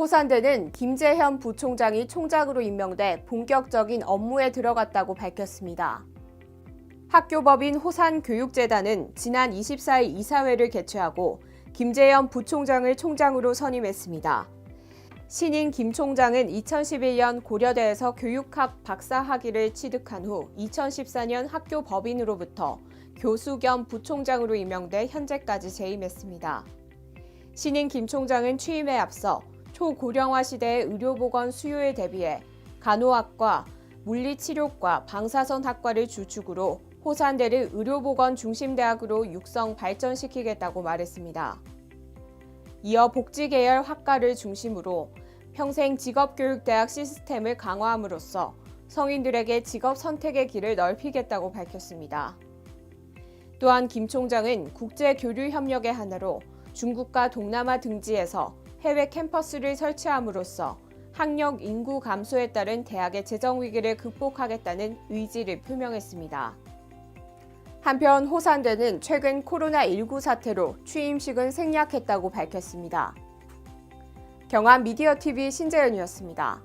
호산대는 김재현 부총장이 총장으로 임명돼 본격적인 업무에 들어갔다고 밝혔습니다. 학교법인 호산교육재단은 지난 24일 이사회를 개최하고 김재현 부총장을 총장으로 선임했습니다. 신인 김 총장은 2011년 고려대에서 교육학 박사 학위를 취득한 후 2014년 학교 법인으로부터 교수 겸 부총장으로 임명돼 현재까지 재임했습니다. 신인 김 총장은 취임에 앞서 초고령화 시대의 의료보건 수요에 대비해 간호학과, 물리치료과, 방사선학과를 주축으로 호산대를 의료보건 중심대학으로 육성 발전시키겠다고 말했습니다. 이어 복지계열 학과를 중심으로 평생 직업교육대학 시스템을 강화함으로써 성인들에게 직업 선택의 길을 넓히겠다고 밝혔습니다. 또한 김 총장은 국제교류 협력의 하나로 중국과 동남아 등지에서 해외 캠퍼스를 설치함으로써 학력 인구 감소에 따른 대학의 재정 위기를 극복하겠다는 의지를 표명했습니다. 한편 호산대는 최근 코로나19 사태로 취임식은 생략했다고 밝혔습니다. 경한 미디어 TV 신재현이었습니다.